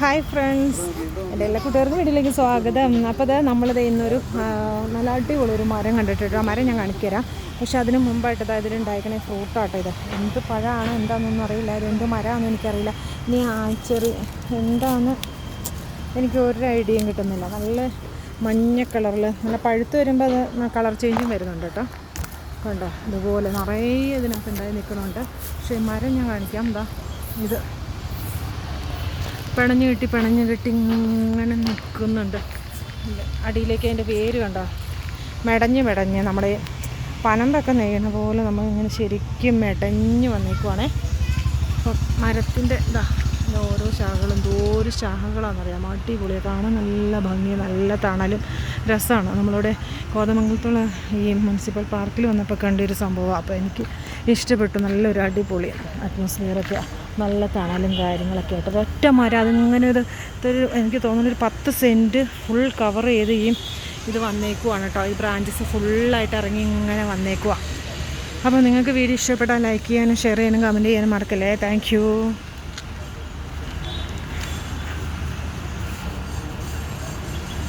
Hi friends എന്റെ എല്ലാ കൂട്ടുകാർക്കും വീട്ടിലേക്ക് സ്വാഗതം. അപ്പോൾ അത് നമ്മളിത് ഇന്നൊരു നല്ല അടിപൊളി ഒരു മരം കണ്ടിട്ടുണ്ട് ആ മരം ഞാൻ കാണിച്ചു തരാം. പക്ഷെ അതിന് മുമ്പായിട്ട് ഇതാ ഇതിലുണ്ടായിരിക്കണ ഫ്രൂട്ടാട്ടോ ഇത്. എന്ത് പഴമാണ് എന്താണെന്നൊന്നും അറിയില്ല. ഇത് എന്ത് മരമാണെന്ന് എനിക്കറിയില്ല. ഇനി ആ ചെറി എന്താണെന്ന് എനിക്ക് ഒരു ഐഡിയയും കിട്ടുന്നില്ല. നല്ല മഞ്ഞ കളറിൽ നല്ല പഴുത്ത് വരുമ്പോൾ അത് കളർ ചേഞ്ചും വരുന്നുണ്ട് കേട്ടോ. കണ്ടോ? ഇതുപോലെ നിറയെ ഇതിനകത്ത് ഉണ്ടായി നിൽക്കുന്നുണ്ട്. പക്ഷേ മരം ഞാൻ കാണിക്കാം. എന്താ ഇത് പിണഞ്ഞ് കെട്ടി പിണഞ്ഞു കെട്ടി ഇങ്ങനെ നിൽക്കുന്നുണ്ട്. അടിയിലേക്ക് അതിന്റെ വേര് കണ്ടോ? മെടഞ്ഞ് മെടഞ്ഞ് നമ്മുടെ പനമ്പൊക്കെ നെയ്യുന്ന പോലെ നമ്മൾ ഇങ്ങനെ ശരിക്കും മെടഞ്ഞ് വന്നേക്കുവാണേ. അപ്പം മരത്തിന്റെ ഇതിന്റെ ഓരോ ശാഖകളും എന്തോരു ശാഖകളാണെന്നറിയാം. അടിപൊളിയാണ് കാണാൻ നല്ല ഭംഗി നല്ല തണലും രസമാണ്. നമ്മളിവിടെ കോതമംഗലത്തുള്ള ഈ മുനിസിപ്പൽ പാർക്കിൽ വന്നപ്പോൾ കണ്ടൊരു സംഭവമാണ്. അപ്പോൾ എനിക്ക് ഇഷ്ടപ്പെട്ടു. നല്ലൊരു അടിപൊളി അറ്റ്മോസ്ഫിയറൊക്കെ നല്ല തണലും കാര്യങ്ങളൊക്കെ ആയിട്ട്. ഒറ്റ മരം അതിങ്ങനെ ഒരു ഇതൊരു എനിക്ക് തോന്നുന്നു ഒരു പത്ത് സെന്റ് ഫുൾ കവർ ചെയ്ത് ഈ ഇത് വന്നേക്കുവാണ് കേട്ടോ. ഈ ബ്രാഞ്ചസ് ഫുള്ളായിട്ട് ഇറങ്ങി ഇങ്ങനെ വന്നേക്കുവാണ് അപ്പോൾ നിങ്ങൾക്ക് വീഡിയോ ഇഷ്ടപ്പെട്ടാൽ ലൈക്ക് ചെയ്യാനും ഷെയർ ചെയ്യാനും കമന്റ് ചെയ്യാനും മറക്കല്ലേ? താങ്ക്